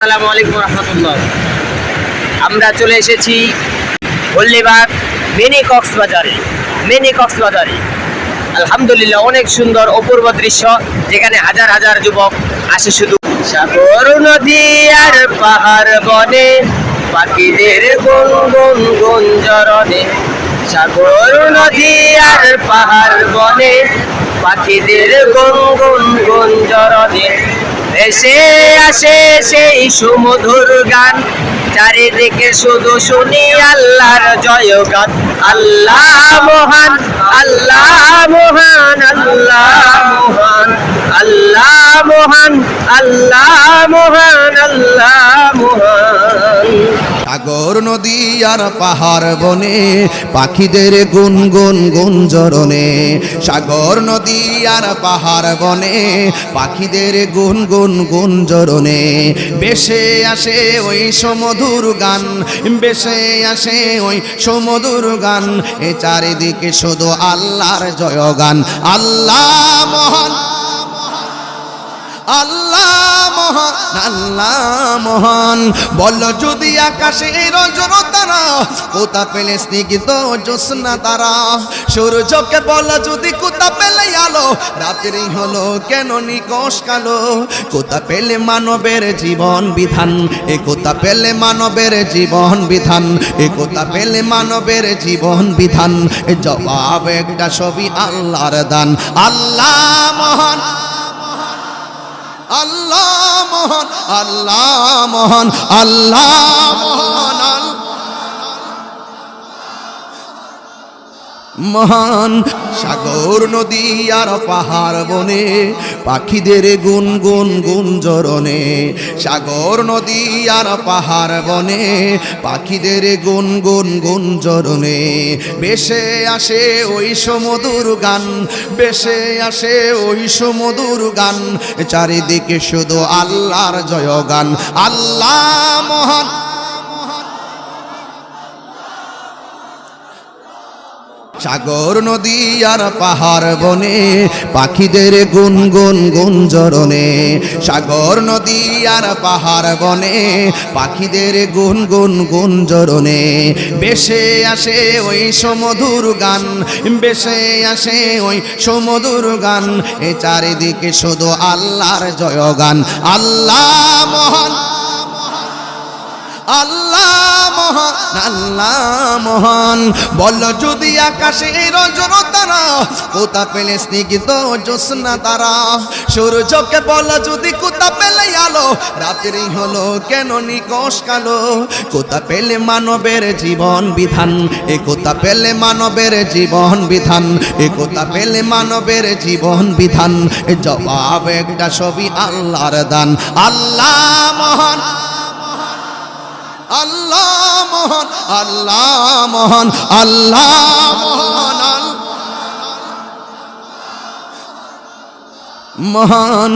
আসসালামু আলাইকুম রহমতুল্লাহ। আমরা চলে এসেছি হল্লিবাগ মিনি কক্সবাজারে মিনি কক্সবাজারে। আলহামদুলিল্লাহ অনেক সুন্দর অপূর্ব দৃশ্য, যেখানে হাজার হাজার যুবক আসে শুধু সাগর নদী আর পাহাড় বনে, পাখিদের গুন গুন গুঞ্জরণে সাগর নদী আর পাহাড় বনে, পাখিদের গুন গুন গুঞ্জরণে এসে আসে সেই সুমধুর গান। চারিদিকে শুধু শুনি আল্লাহর জয় গান আল্লাহ মহান আল্লাহ মহান আল্লাহ মহান আল্লাহ মহান আল্লাহ মহান, আল্লাহ সাগর নদী আর পাহাড় বনে, পাখিদের গুন গুন গুঞ্জরণে। সাগর নদী আর পাহাড় বনে, পাখিদের গুন গুন গুঞ্জরণে। বেশে আসে ওই সমধুর গান, বেশে আসে ওই সমধুর গান। এ চারিদিকে শুধু আল্লাহর জয় গান আল্লাহ মহান, আল্লাহ আল্লাহ মহান। বল যদি আকাশে রজর তারা, কোথা পেলে স্নিগ্ধ জ্যোৎস্না তারা? সূর্যকে বল যদি কোথা পেলে আলো, রাত্রি হলো কেন নিকশ কালো? কোথা পেলে মানবের জীবন বিধান? এ কোথা পেলে মানবের জীবন বিধান? এ কোথা পেলে মানবের জীবন বিধান? জবাব একটা ছবি আল্লাহর দান। আল্লাহ মহান। আল্লাহ মহান আল্লাহ মহান আল্লাহ মহান। মহান সাগর নদী আর পাহাড় বনে, পাখিদের গুন গুন গুঞ্জরণে। সাগর নদী আর পাহাড় বনে, পাখিদের গুন গুন গুঞ্জরণে। বেশে আসে ওই সমুদুর গান, বেশে আসে ওই সমুদুর গান। চারিদিকে শুধু আল্লাহর জয় গান আল্লাহ মহান সাগর নদী আর পাহাড় বনে, পাখিদের গুন গুন গুঞ্জরণে। সাগর নদী আর পাহাড় বনে, পাখিদের গুন গুন গুঞ্জরণে। বেশে আসে ওই সমধুর গান, বেশে আসে ওই সমধুর গান। এ চারিদিকে শুধু আল্লাহর জয় গান আল্লাহ মহান, আল্লাহ মহান, আল্লাহ মহান। বল যদি আকাশে রজর তারা, কোথা পেলে স্নিগ্ধ জ্যোৎস্না তারা? সূর্যকে বল যদি কোথা পেলে আলো, রাত্রি হলো কেন নিকশ কালো? কোথা পেলে মানবের জীবন বিধান? এ কোথা পেলে মানবের জীবন বিধান? এ কোথা পেলে মানবের জীবন বিধান? জবাব একটা ছবি আল্লাহর দান। আল্লাহ মহান আল্লাহ মহান আল্লাহ মহান মহান।